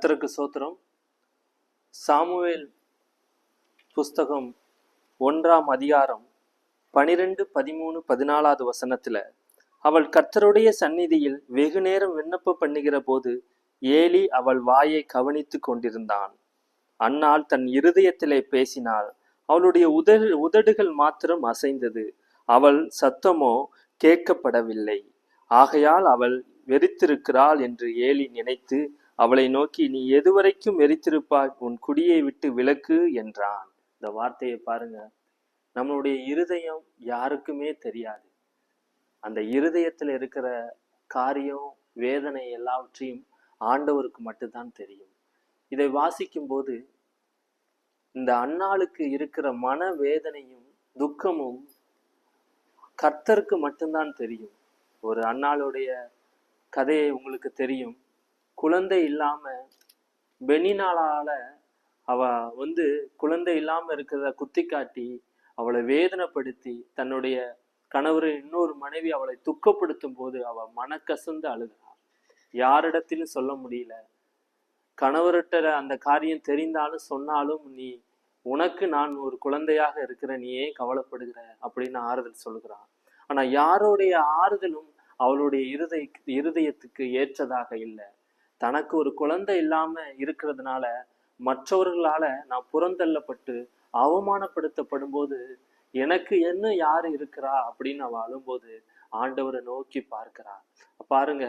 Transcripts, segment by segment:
கர்த்தருக்கு சோத்திரம். சாமுவேல் புஸ்தகம் ஒன்றாம் அதிகாரம் பனிரெண்டு பதிமூணு பதினாலாவது வசனத்துல அவள் கர்த்தருடைய சந்நிதியில் வெகு நேரம் விண்ணப்ப பண்ணுகிற போது ஏலி அவள் வாயை கவனித்துக் கொண்டிருந்தான். அன்னாள் தன் இருதயத்திலே பேசினாள். அவளுடைய உதடு உதடுகள் மாத்திரம் அசைந்தது. அவள் சத்தமோ கேட்கப்படவில்லை. ஆகையால் அவள் வெறித்திருக்கிறாள் என்று ஏலி நினைத்து அவளை நோக்கி நீ எதுவரைக்கும் எரித்திருப்பாய்? உன் குடியை விட்டு விலக்கு என்றான். இந்த வார்த்தையை பாருங்க. நம்மளுடைய இருதயம் யாருக்குமே தெரியாது. அந்த இருதயத்துல இருக்கிற காரியம் வேதனை எல்லாவற்றையும் ஆண்டவருக்கு மட்டும்தான் தெரியும். இதை வாசிக்கும் போது இந்த அன்னாளுக்கு இருக்கிற மன வேதனையும் துக்கமும் கர்த்தருக்கு மட்டும்தான் தெரியும். ஒரு அன்னாளுடைய கதையை உங்களுக்கு தெரியும். குழந்தை இல்லாம பெனினாலால அவ வந்து குழந்தை இல்லாம இருக்கிறத குத்தி காட்டி அவளை வேதனைப்படுத்தி தன்னுடைய கணவர் இன்னொரு மனைவி அவளை துக்கப்படுத்தும் போது அவ மனக்கசந்து அழுகிறாள் யாரிடத்திலும் சொல்ல முடியல. கணவர்கிட்ட அந்த காரியம் தெரிந்தாலும் சொன்னாலும் நீ உனக்கு நான் ஒரு குழந்தையாக இருக்கிற நீ ஏன் கவலைப்படுகிற? அப்படின்னு ஆறுதல் சொல்கிறான் ஆனா யாருடைய ஆறுதலும் அவளுடைய இருதய இருதயத்துக்கு ஏற்றதாக இல்லை. தனக்கு ஒரு குழந்தை இல்லாம இருக்கிறதுனால மற்றவர்களால நான் புறந்தள்ளப்பட்டு அவமானப்படுத்தப்படும் போது எனக்கு என்ன யாரு இருக்கிறா அப்படின்னு அவள் அழும்போது ஆண்டவரை நோக்கி பார்க்கிறார் பாருங்க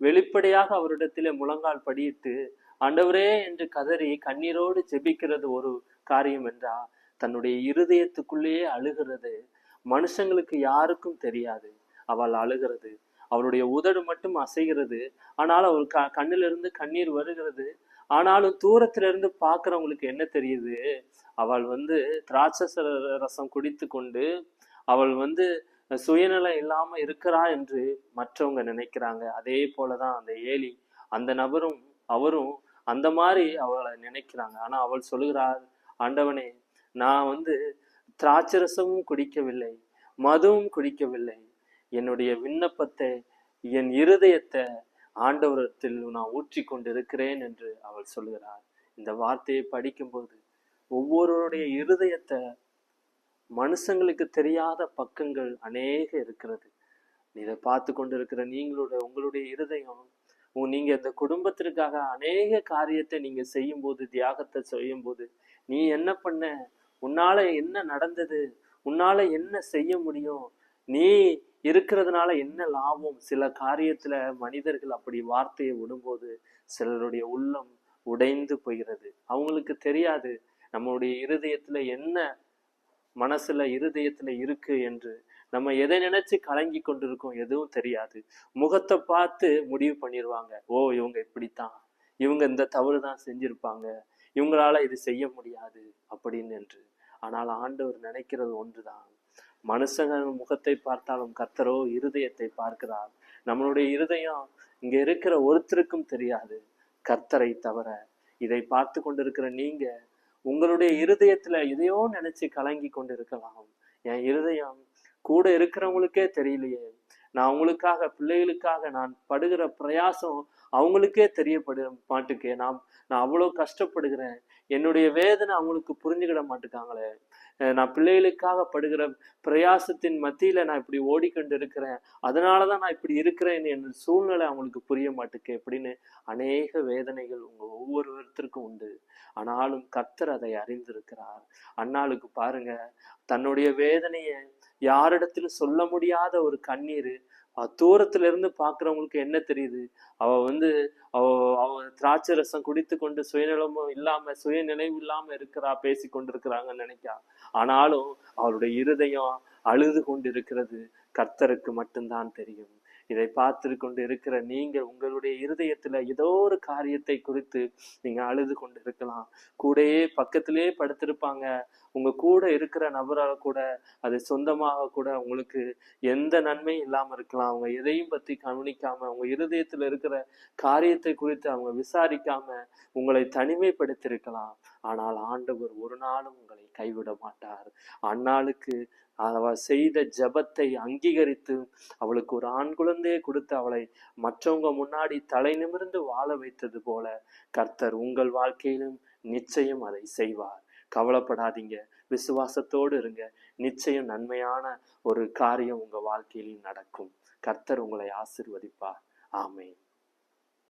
வெளிப்படையாக அவரிடத்திலே முழங்கால் படியிட்டு ஆண்டவரே என்று கதறி கண்ணீரோடு ஜெபிக்கிறது ஒரு காரியம் என்றா? தன்னுடைய இருதயத்துக்குள்ளேயே அழுகிறது. மனுஷங்களுக்கு யாருக்கும் தெரியாது. அவள் அழுகிறது. அவளுடைய உதடு மட்டும் அசைகிறது. ஆனால் அவள் க கண்ணிலிருந்து கண்ணீர் வருகிறது. ஆனாலும் தூரத்துல இருந்து பாக்குறவங்களுக்கு என்ன தெரியுது? அவள் வந்து திராட்சச ரசம் குடித்து கொண்டு அவள் வந்து சுயநலம் இல்லாம இருக்கிறா என்று மற்றவங்க நினைக்கிறாங்க. அதே போலதான் அந்த ஏலி அந்த நபரும் அவரும் அந்த மாதிரி அவளை நினைக்கிறாங்க. ஆனா அவள் சொல்லுகிறாள் ஆண்டவனே நான் வந்து திராட்சரசமும் குடிக்கவில்லை மதுவும் குடிக்கவில்லை. என்னுடைய விண்ணப்பத்தை என் இருதயத்தை ஆண்டவரத்தில் நான் ஊற்றி கொண்டிருக்கிறேன் என்று அவள் சொல்கிறார் இந்த வார்த்தையை படிக்கும்போது ஒவ்வொருவருடைய இருதயத்தை மனுஷங்களுக்கு தெரியாத பக்கங்கள் அநேக இருக்கிறது. இதை பார்த்து கொண்டிருக்கிற நீங்களோட உங்களுடைய இருதயம் உ- நீங்க இந்த குடும்பத்திற்காக அநேக காரியத்தை நீங்க செய்யும் போது தியாகத்தை செய்யும் போது நீ என்ன பண்ண? உன்னால என்ன நடந்தது? உன்னால என்ன செய்ய முடியும்? நீ இருக்கிறதுனால என்ன லாபம்? சில காரியத்துல மனிதர்கள் அப்படி வார்த்தையை விடும்போது சிலருடைய உள்ளம் உடைந்து போகிறது. அவங்களுக்கு தெரியாது நம்மளுடைய இருதயத்துல என்ன மனசுல இருதயத்துல இருக்கு என்று. நம்ம எதை நினைச்சு கலங்கி கொண்டிருக்கோம் எதுவும் தெரியாது. முகத்தை பார்த்து முடிவு பண்ணிடுவாங்க ஓ இவங்க இப்படித்தான். இவங்க இந்த தவறு தான் செஞ்சிருப்பாங்க. இவங்களால இது செய்ய முடியாது அப்படின்னு என்று. ஆனால் ஆண்டவர் நினைக்கிறது ஒன்றுதான். மனுஷங்க முகத்தை பார்த்தாலும் கர்த்தரோ இருதயத்தை பார்க்கிறார். நம்மளுடைய இருதயம் இங்க இருக்கிற ஒருத்தருக்கும் தெரியாது. கர்த்தரை தவிர இதை பார்த்து கொண்டிருக்கிற நீங்க உங்களுடைய இருதயத்துல எதையோ நினைச்சு கலங்கி கொண்டிருக்கலாம். என் இருதயம் கூட இருக்கிறவங்களுக்கே தெரியலையே. நான் அவங்களுக்காக பிள்ளைகளுக்காக நான் படுகிற பிரயாசம் அவங்களுக்கே தெரியப்பட மாட்டுக்கே. நான் நான் அவ்வளோ கஷ்டப்படுகிறேன். என்னுடைய வேதனை அவங்களுக்கு புரிஞ்சுக்கிட மாட்டுக்காங்களே. நான் பிள்ளைகளுக்காக படுகிற பிரயாசத்தின் மத்தியில நான் இப்படி ஓடிக்கொண்டு இருக்கிறேன் அதனால தான் நான் இப்படி இருக்கிறேன் என் சூழ்நிலை அவங்களுக்கு புரிய மாட்டேக்கு அப்படின்னு அநேக வேதனைகள் உங்க ஒவ்வொருவருத்திற்கும் உண்டு. ஆனாலும் கத்தர் அதை அறிந்திருக்கிறார். அண்ணாளுக்கு பாருங்க தன்னுடைய வேதனையை யாரிடத்திலும் சொல்ல முடியாத ஒரு கண்ணீர் தூரத்துல இருந்து பாக்குறவங்களுக்கு என்ன தெரியுது? அவ வந்து அவ அவ திராட்சை ரசம் குடித்து கொண்டு சுயநலமும் இல்லாம சுய நினைவு இல்லாம இருக்கிறா பேசி கொண்டிருக்கிறாங்கன்னு நினைக்கா? ஆனாலும் அவளுடைய இருதயம் அழுது கொண்டு இருக்கிறது கர்த்தருக்கு மட்டும்தான் தெரியும். இதை பார்த்து கொண்டு இருக்கிற நீங்க உங்களுடைய இருதயத்துல ஏதோ ஒரு காரியத்தை குறித்து நீங்க அழுது கொண்டு இருக்கலாம் கூடயே பக்கத்திலே படுத்திருப்பாங்க. உங்க கூட இருக்கிற நபரால கூட அது சொந்தமாக கூட உங்களுக்கு எந்த நன்மையும் இல்லாம இருக்கலாம். அவங்க எதையும் பத்தி கவனிக்காம உங்க இருதயத்துல இருக்கிற காரியத்தை குறித்து அவங்க விசாரிக்காம உங்களை தனிமைப்படுத்தியிருக்கலாம். ஆனால் ஆண்டவர் ஒரு நாளும் உங்களை கைவிட மாட்டார். அந்நாளுக்கு அவள் செய்த ஜெபத்தை அங்கீகரித்து அவளுக்கு ஒரு ஆண் குழந்தையை கொடுத்து அவளை மற்றவங்க முன்னாடி தலை நிமிர்ந்து வாழ வைத்தது போல கர்த்தர் உங்கள் வாழ்க்கையிலும் நிச்சயம் அதை செய்வார். கவலைப்படாதீங்க. விசுவாசத்தோடு இருங்க. நிச்சயம் நன்மையான ஒரு காரியம் உங்கள் வாழ்க்கையிலும் நடக்கும். கர்த்தர் உங்களை ஆசிர்வதிப்பார். ஆமேன்.